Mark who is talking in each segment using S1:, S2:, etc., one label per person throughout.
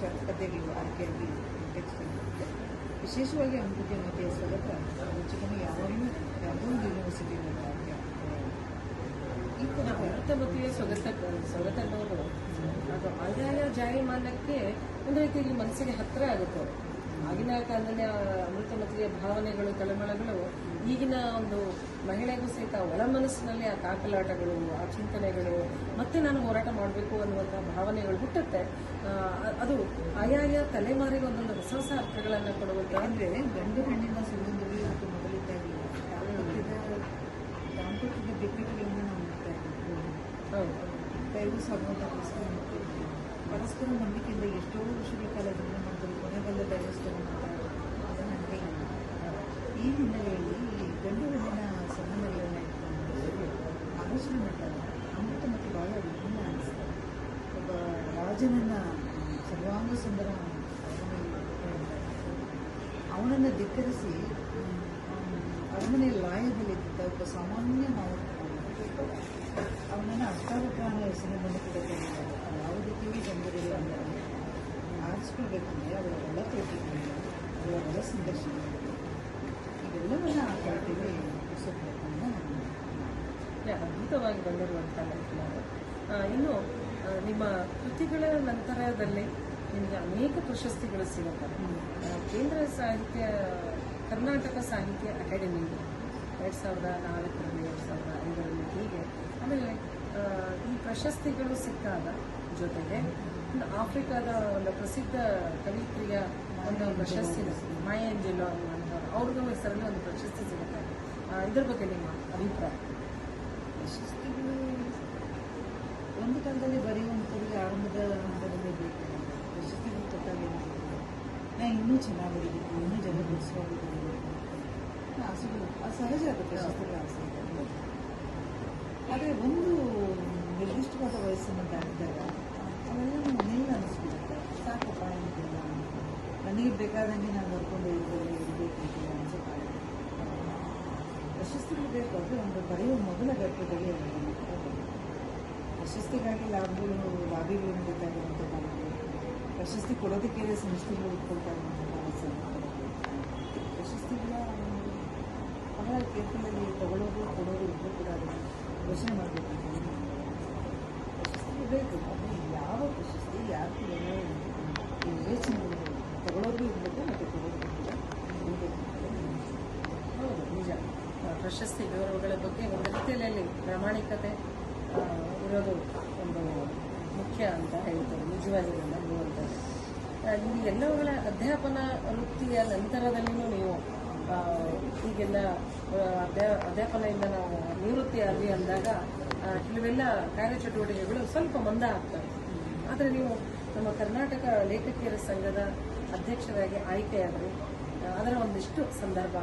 S1: Text ಕಥೆಗಳು ಆಯ್ಕೆಯಾಗಿ text ಆಗಿರುತ್ತೆ ವಿಶೇಷವಾಗಿ ಅಮೃತಮತಿಯ ಸ್ವಗತ ಮುಂಚಿತನ ಯಾವಾಗಲೂ ಯಾವುದೋ ಒಂದು ಯೂನಿವರ್ಸಿಟಿ ಆಯ್ಕೆ ಈ ಥರ
S2: ಅಮೃತಮತಿಯ ಸೊಗತ ಸೊಗತನ್ನವರು ಅದು ಆಯಾಯ ಜಾಯಮಾನಕ್ಕೆ ಒಂದು ರೀತಿಯಲ್ಲಿ ಮನಸ್ಸಿಗೆ ಹತ್ತಿರ ಆಗುತ್ತೆ. ಆಗಿನ ಕಾಲದಲ್ಲಿ ಅಮೃತ ಅಮೃತಮತಿಯ ಭಾವನೆಗಳು ತಲೆಮಳಗಳು ಈಗಿನ ಒಂದು ಮಹಿಳೆಗೂ ಸಹಿತ ಒಳ ಮನಸ್ಸಿನಲ್ಲಿ ಆ ಕಾಕಲಾಟಗಳು ಆ ಚಿಂತನೆಗಳು ಮತ್ತೆ ನಾನು ಹೋರಾಟ ಮಾಡಬೇಕು ಅನ್ನುವಂಥ ಭಾವನೆಗಳು ಹುಟ್ಟುತ್ತೆ. ಅದು ಆಯಾಯ ತಲೆಮಾರಿಗೆ ಒಂದೊಂದು ಹೊಸ ಹೊಸ ಅರ್ಥಗಳನ್ನು ಕೊಡುವಂಥ
S1: ಅಂದರೆ ಗಂಡು ಹೆಣ್ಣಿನ ಸಂಬಂಧಗಳು ಮತ್ತು ಮೊದಲಿದ್ದಾಗಿ ದಾಂಪತ್ಯದ ಬಿಕ್ಕಟ್ಟುಗಳಿಂದ ನಾವು ನೋಡ್ತಾ ಇದ್ದೀವಿ.
S2: ಹೌದು.
S1: ದಯವು ಇದ್ದೀವಿ ಪರಸ್ಪರ ನಂಬಿಕೆಯಿಂದ ಎಷ್ಟೋ ವರ್ಷಗಳ ಕಾಲ ಜೀವನ ಮಾಡಿದ್ರು ಕೊನೆಗಲ್ಲ ಡೈವರ್ಸ್ ತಗೊಂಡ್ತಾರೆ ಅದು ನನಗೆ ಈ ಹಿನ್ನೆಲೆಯಲ್ಲಿ ಈ ಗಂಡು ಹೆಣ್ಣಿನ ಸಂಬಂಧಗಳನ್ನ ಇಟ್ಕೊಂಡು ಆಲೋಚನೆ ಮಾಡಿದಾಗ ಅಮೃತ ಮತ್ತು ಬಹಳ ವಿಭಿನ್ನ ಅನಿಸ್ತದೆ ಒಬ್ಬ ರಾಜನನ್ನ ಸರ್ವಾಂಗ ಸುಂದರ ಅವನನ್ನು ಧಿಕ್ಕರಿಸಿ ಅರಮನೆ ಲಾಯದಲ್ಲಿದ್ದ ಒಬ್ಬ ಸಾಮಾನ್ಯ ಅವನನ್ನು ಹೆಸರು ಹೆಸರಿನಲ್ಲಿ ಕೂಡ ಯಾವುದೇ ಕಿವಿ ಬಂದಿರಲಿಲ್ಲ ಅಂದರೆ ಆರಿಸ್ಕೊಳ್ಬೇಕಂದ್ರೆ ಅವರವೆಲ್ಲ ಅವರ ಒಳ ಸಂದರ್ಶನ. ಇವೆಲ್ಲವನ್ನ ಬಿಡಿಸಬೇಕನ್ನ
S2: ಅಂದ್ರೆ ಅದ್ಭುತವಾಗಿ ಆ, ಇನ್ನು ನಿಮ್ಮ ಕೃತಿಗಳ ನಂತರದಲ್ಲಿ ನಿಮಗೆ ಅನೇಕ ಪ್ರಶಸ್ತಿಗಳು ಸಿಗುತ್ತೆ ಕೇಂದ್ರ ಸಾಹಿತ್ಯ, ಕರ್ನಾಟಕ ಸಾಹಿತ್ಯ ಅಕಾಡೆಮಿ, ಎರಡು ಸಾವಿರದ ನಾಲ್ಕರಲ್ಲಿ, ಎರಡು ಸಾವಿರದ ಐದರಲ್ಲಿ ಹೀಗೆ. ಆಮೇಲೆ ಈ ಪ್ರಶಸ್ತಿಗಳು ಸಿಕ್ಕಾಗ ಜೊತೆಗೆ ಆಫ್ರಿಕಾದ ಒಂದು ಪ್ರಸಿದ್ಧ ಕವಿತ್ರಿಯ ಒಂದು ಪ್ರಶಸ್ತಿ ಮಾಯಾಂಜೆಲೋ ಅನ್ನುವಂಥವ್ರು. ಅವ್ರಿಗೂ ಹೆಸರಲ್ಲಿ ಒಂದು ಪ್ರಶಸ್ತಿ ಸಿಗುತ್ತೆ. ಇದ್ರ ಬಗ್ಗೆ ನಿಮ್ಮ ಅಭಿಪ್ರಾಯ?
S1: ಪ್ರಶಸ್ತಿಗಳು ಒಂದು ಕಾಲದಲ್ಲಿ ಇನ್ನೂ ಚೆನ್ನಾಗಿ ಬರೀಬೇಕು ಇನ್ನೂ ಜನ ಬಿಡಿಸ್ಕೊಂಡಿರಬೇಕು ಆಸೆಗಳು ಅದು ಸಹಜ ಅದು ಪ್ರಶಸ್ತಿಗಳ ಆಸೆ ಆದರೆ ಒಂದು ನಿರ್ದಿಷ್ಟವಾದ ವಯಸ್ಸನ್ನು ದಾಟಿದಾಗ ಅವೆಲ್ಲ ನಿಲ್ಲ ಅನಿಸ್ಬಿಡುತ್ತೆ ಸಾಕಪ್ಪ ಏನಿಲ್ಲ ನನಗೆ ಬೇಕಾದಂಗೆ ನಾನು ಬರ್ಕೊಂಡು ಇರಬೇಕು ಅಂತ ಅನ್ಸುತ್ತೆ ಪ್ರಶಸ್ತಿಗಳು ಬೇಕು ಅಂದರೆ ಒಂದು ಬರೆಯುವ ಮೊದಲ ಘಟ್ಟದಲ್ಲಿ ಪ್ರಶಸ್ತಿಗಾಗಿ ಲಾಭಗಳು ಲಾಭಿಗಳು ನಡೀತಾ ಇರುವಂಥ ಕಾಲಗಳು ಪ್ರಶಸ್ತಿ ಕೊಡೋದಕ್ಕೆ ಸಂಸ್ಥೆಗಳು ಇಟ್ಕೊಳ್ತಾ ಇರುವಂಥ ಕಾಲ ಪ್ರಶಸ್ತಿಗಳ ಬಹಳ ಕೇರ್ಫುಲ್ಲಾಗಿ ತಗೊಳ್ಳೋದು ಕೊಡೋದು ಇಬ್ಬರು ಕೂಡ ಅದನ್ನು ಯೋಚನೆ ಮಾಡಬೇಕು ಪ್ರಶಸ್ತಿ ಇರಬೇಕು ಆದರೆ ಯಾವ ಪ್ರಶಸ್ತಿ ಈ ವಿವೇಚನೆಗಳು ತಗೊಳ್ಳೋದು ಇರಬೇಕು ಮತ್ತು ಕೊಡೋದು ಕೂಡ
S2: ಹೌದು ನಿಜ ಪ್ರಶಸ್ತಿ ಗೌರವಗಳ ಬಗ್ಗೆ ಒಂದು ರೀತಿಯಲ್ಲಿ ಪ್ರಾಮಾಣಿಕತೆ ಇರೋದು ಒಂದು ಮುಖ್ಯ ಅಂತ ಹೇಳ್ತಾರೆ ನಿಜವಾಗಿ ಅನ್ನುವಂಥದ್ದು ಈ ಎಲ್ಲವುಗಳ ಅಧ್ಯಾಪನ ವೃತ್ತಿಯ ನಂತರದಲ್ಲಿಯೂ ನೀವು ಈಗೆಲ್ಲ ಅಧ್ಯಾಪನೆಯಿಂದ ನಾವು ನಿವೃತ್ತಿ ಆದ್ವಿ ಅಂದಾಗ ಕೆಲವೆಲ್ಲ ಕಾರ್ಯಚಟುವಟಿಕೆಗಳು ಸ್ವಲ್ಪ ಮಂದ ಆಗ್ತವೆ. ಆದರೆ ನೀವು ನಮ್ಮ ಕರ್ನಾಟಕ ಲೇಖಕಿಯರ ಸಂಘದ ಅಧ್ಯಕ್ಷರಾಗಿ ಆಯ್ಕೆಯಾದರೆ, ಅದರ ಒಂದಿಷ್ಟು ಸಂದರ್ಭ,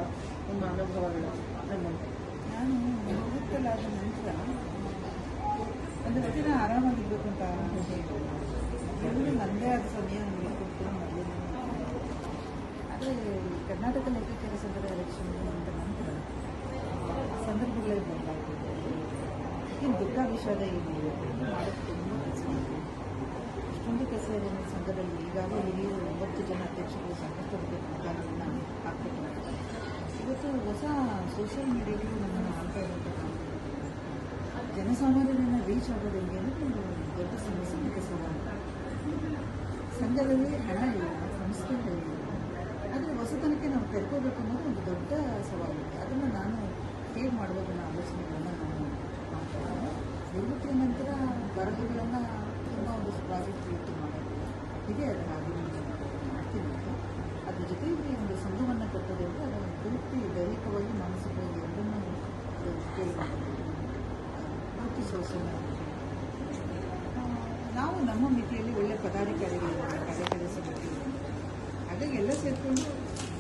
S2: ನಿಮ್ಮ ಅನುಭವಗಳು ನಮ್ಮಂತೆ
S1: ನಾನು ನಿವೃತ್ತಲಾದ ನಂತರ ಒಂದು ದಿನ ಆರಾಮಾಗಿರ್ಬೇಕು ಅಂತ ಸಮಯ ನನಗೆ ಕೊಟ್ಟು ಮೊದಲು ಆದರೆ ಕರ್ನಾಟಕ ಲೇಖಕರ ಸಂಘದ ಎಲೆಕ್ಷನ್ ಅಂತ ನಂತರ ಸಂದರ್ಭಗಳೇ ಬದಲಾಗ್ತಿದೆ ಏನು ದುಃಖ ವಿಷಾದ ಇದೆ ಮಾಡೋಕ್ಕೆ ತುಂಬ ಕೆಲಸ ಇದೆ ಇಷ್ಟೊಂದು ಕೆಲಸ ಇದೆ ನನ್ನ ಸಂಘದಲ್ಲಿ ಈಗಾಗಲೇ ಹಿರಿಯ ಒಂಬತ್ತು ಜನ ಅಧ್ಯಕ್ಷರು ಸಾಕಷ್ಟು ಬಗ್ಗೆ ಕಾರ್ಯವನ್ನು ಹಾಕ್ಬಿಟ್ಟಿದ್ದಾರೆ ಇವತ್ತು ಹೊಸ ಸೋಷಿಯಲ್ ಮೀಡಿಯಾಗಳು ನಮ್ಮನ್ನು ಆಳ್ತಾ ಜನಸಾಮಾನ್ಯರನ್ನು ರೀಚ್ ಆಗೋದು ಹೆಂಗೆ ಒಂದು ದೊಡ್ಡ ಸಮಸ್ಯೆ ಸವಾಲು ಸಂಘದಲ್ಲಿ ಹಣ ಇಲ್ಲ ಸಂಸ್ಥೆಗಳಿಲ್ಲ ಆದರೆ ಹೊಸತನಕ್ಕೆ ನಾವು ಕರ್ಕೋಬೇಕು ಅನ್ನೋದು ಒಂದು ದೊಡ್ಡ ಸವಾಲು. ಅದನ್ನು ನಾನು ಹೇಗೆ ಮಾಡ್ಬೋದನ್ನ ಆಲೋಚನೆಗಳನ್ನು ನಾನು ಮಾಡ್ತಾ ನಂತರ ಬರಹಗಳನ್ನು ತುಂಬ ಒಂದು ಪ್ರಾಜೆಕ್ಟ್ ಇಟ್ಟು ಮಾಡೋದು. ಹೀಗೆ ಅದನ್ನು ಅಭಿವೃದ್ಧಿ ಮಾಡ್ತೀನಿ ಅಂತ. ಅದ್ರ ಜೊತೆಗೆ ಒಂದು ಸಂಘವನ್ನು ಕಟ್ಟೋದ್ರಿಂದ ಅದನ್ನು ಪೂರ್ತಿ ದೈಹಿಕವಾಗಿ, ಮಾನಸಿಕವಾಗಿ ಎರಡನ್ನೂ ಸೋಸ ನಾವು ನಮ್ಮ ಮಿತಿಯಲ್ಲಿ ಒಳ್ಳೆ ಪದಾಧಿಕಾರಿಗಳು ಹಾಗಾಗಿ ಎಲ್ಲ ಸೇರಿಕೊಂಡು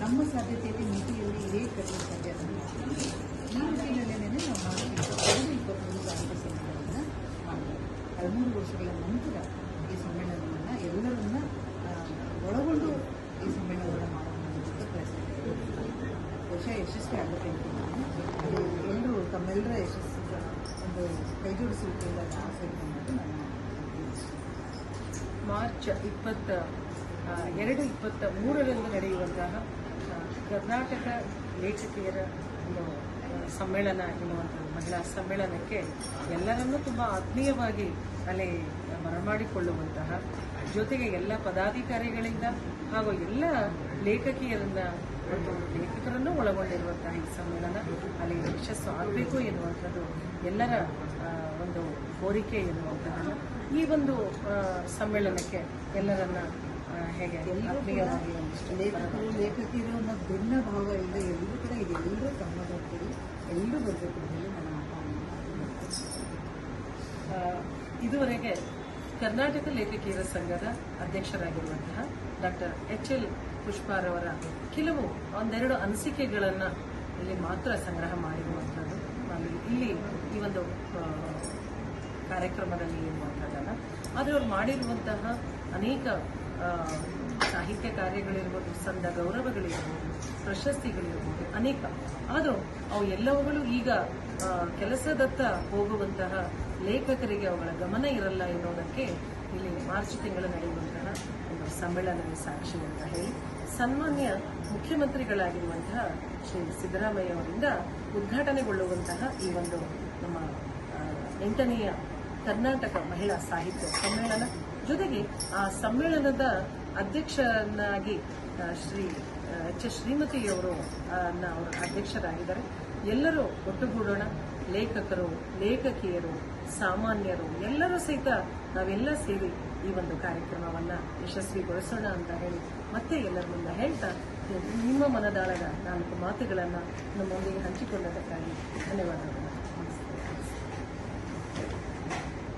S1: ನಮ್ಮ ಸಾಧ್ಯತೆಯಲ್ಲಿ ಮಿತಿಯಲ್ಲಿ ಇದೇ ಕಟ್ಟಲು ಸಾಧ್ಯ ಮಾಡ್ತೀವಿ. ಈ ನಿಟ್ಟಿನಲ್ಲೇನೆ ನಾವು ಮಾಡಬೇಕು ಇಪ್ಪತ್ತೊಂದು ಸಾಧ್ಯತೆ ಸಮ್ಮೇಳನವನ್ನು ಮಾಡ್ತೀವಿ. ಹದಿಮೂರು ವರ್ಷಗಳ ನಂತರ ಈ ಸಮ್ಮೇಳನವನ್ನು ಎಲ್ಲರನ್ನ ಒಳಗೊಂಡು ಈ ಸಮ್ಮೇಳನವನ್ನು ಅಂತ ಪ್ರಯತ್ನ ವರ್ಷ ಯಶಸ್ವಿ ಆಗುತ್ತೆ ಅಂತ ಅದು ಎಲ್ಲರೂ ತಮ್ಮೆಲ್ಲರ ಯಶಸ್ಸು, ಒಂದು ಕೈಜೋಡಿಸುವಿಕೆಯಿಂದ ಆಸೆ ಇಟ್ಕೊಂಡು ನನ್ನ
S2: ಮಾರ್ಚ್ ಇಪ್ಪತ್ತ ಎರಡು ಇಪ್ಪತ್ತ ಮೂರರಂದು ನಡೆಯುವಂತಹ ಕರ್ನಾಟಕ ಲೇಖಕಿಯರ ಒಂದು ಸಮ್ಮೇಳನ ಎನ್ನುವಂಥ ಮಹಿಳಾ ಸಮ್ಮೇಳನಕ್ಕೆ ಎಲ್ಲರನ್ನೂ ತುಂಬ ಆತ್ಮೀಯವಾಗಿ ಅಲ್ಲಿ ಬರಮಾಡಿಕೊಳ್ಳುವಂತಹ ಜೊತೆಗೆ ಎಲ್ಲ ಪದಾಧಿಕಾರಿಗಳಿಂದ ಹಾಗೂ ಎಲ್ಲ ಲೇಖಕಿಯರನ್ನ, ಒಂದು ಲೇಖಕರನ್ನು ಒಳಗೊಂಡಿರುವಂತಹ ಈ ಸಮ್ಮೇಳನ ಅಲ್ಲಿ ಯಶಸ್ಸು ಆಗಬೇಕು ಎನ್ನುವಂಥದ್ದು ಎಲ್ಲರ ಒಂದು ಕೋರಿಕೆ ಎನ್ನುವಂಥದ್ದನ್ನು ಈ ಒಂದು ಸಮ್ಮೇಳನಕ್ಕೆ ಎಲ್ಲರನ್ನ
S1: ಲೇಖಕರು ಲೇಖಕಿಯರು ಅನ್ನೋ ಭಿನ್ನ ಭಾವ ಇಲ್ಲ ಎಲ್ಲರೂ ಕೂಡ ಇದೆ ಎಲ್ಲರೂ ಸಮಾಜದಲ್ಲಿ ಎಲ್ಲರೂ ಬರಬೇಕು ಹೇಳಿ ನನ್ನ
S2: ಇದುವರೆಗೆ ಕರ್ನಾಟಕ ಲೇಖಕಿಯರ ಸಂಘದ ಅಧ್ಯಕ್ಷರಾಗಿರುವಂತಹ ಡಾಕ್ಟರ್ ಎಚ್ ಎಲ್ ಪುಷ್ಪಾರವರ ಕೆಲವು ಒಂದೆರಡು ಅನಿಸಿಕೆಗಳನ್ನು ಇಲ್ಲಿ ಮಾತ್ರ ಸಂಗ್ರಹ ಮಾಡಿರುವಂಥದ್ದು. ನಾನು ಇಲ್ಲಿ ಈ ಒಂದು ಕಾರ್ಯಕ್ರಮದಲ್ಲಿ ಇರುವಂತಹದ್ದಲ್ಲ ಆದರೆ ಅವ್ರು ಮಾಡಿರುವಂತಹ ಅನೇಕ ಸಾಹಿತ್ಯ ಕಾರ್ಯಗಳಿರ್ಬೋದು ಸಂದ ಗೌರವಗಳಿರ್ಬೋದು, ಪ್ರಶಸ್ತಿಗಳಿರ್ಬೋದು, ಅನೇಕ. ಆದರೂ ಅವು ಎಲ್ಲವುಗಳು ಈಗ ಕೆಲಸದತ್ತ ಹೋಗುವಂತಹ ಲೇಖಕರಿಗೆ ಅವುಗಳ ಗಮನ ಇರಲ್ಲ ಎನ್ನುವುದಕ್ಕೆ ಇಲ್ಲಿ ಮಾರ್ಚ್ ತಿಂಗಳ ನಡೆಯುವಂತಹ ಒಂದು ಸಮ್ಮೇಳನದ ಸಾಕ್ಷಿ ಅಂತ ಹೇಳಿ ಸನ್ಮಾನ್ಯ ಮುಖ್ಯಮಂತ್ರಿಗಳಾಗಿರುವಂತಹ ಶ್ರೀ ಸಿದ್ದರಾಮಯ್ಯ ಅವರಿಂದ ಉದ್ಘಾಟನೆಗೊಳ್ಳುವಂತಹ ಈ ಒಂದು ನಮ್ಮ ಎಂಟನೆಯ ಕರ್ನಾಟಕ ಮಹಿಳಾ ಸಾಹಿತ್ಯ ಸಮ್ಮೇಳನ ಜೊತೆಗೆ ಆ ಸಮ್ಮೇಳನದ ಅಧ್ಯಕ್ಷನಾಗಿ ಶ್ರೀ ಎಚ್ ಎಸ್ ಶ್ರೀಮತಿಯವರು ಅವರು ಅಧ್ಯಕ್ಷರಾಗಿದ್ದಾರೆ. ಎಲ್ಲರೂ ಒಟ್ಟುಗೂಡೋಣ. ಲೇಖಕರು, ಲೇಖಕಿಯರು, ಸಾಮಾನ್ಯರು, ಎಲ್ಲರೂ ಸಹಿತ ನಾವೆಲ್ಲ ಸೇರಿ ಈ ಒಂದು ಕಾರ್ಯಕ್ರಮವನ್ನ ಯಶಸ್ವಿಗೊಳಿಸೋಣ ಅಂತ ಹೇಳಿ ಮತ್ತೆ ಎಲ್ಲರ ಮುಂದೆ ಹೇಳ್ತಾ ನಿಮ್ಮ ಮನದಾಳದ ನಾಲ್ಕು ಮಾತುಗಳನ್ನು ನಮ್ಮೊಂದಿಗೆ ಹಂಚಿಕೊಂಡದಕ್ಕಾಗಿ ಧನ್ಯವಾದಗಳು.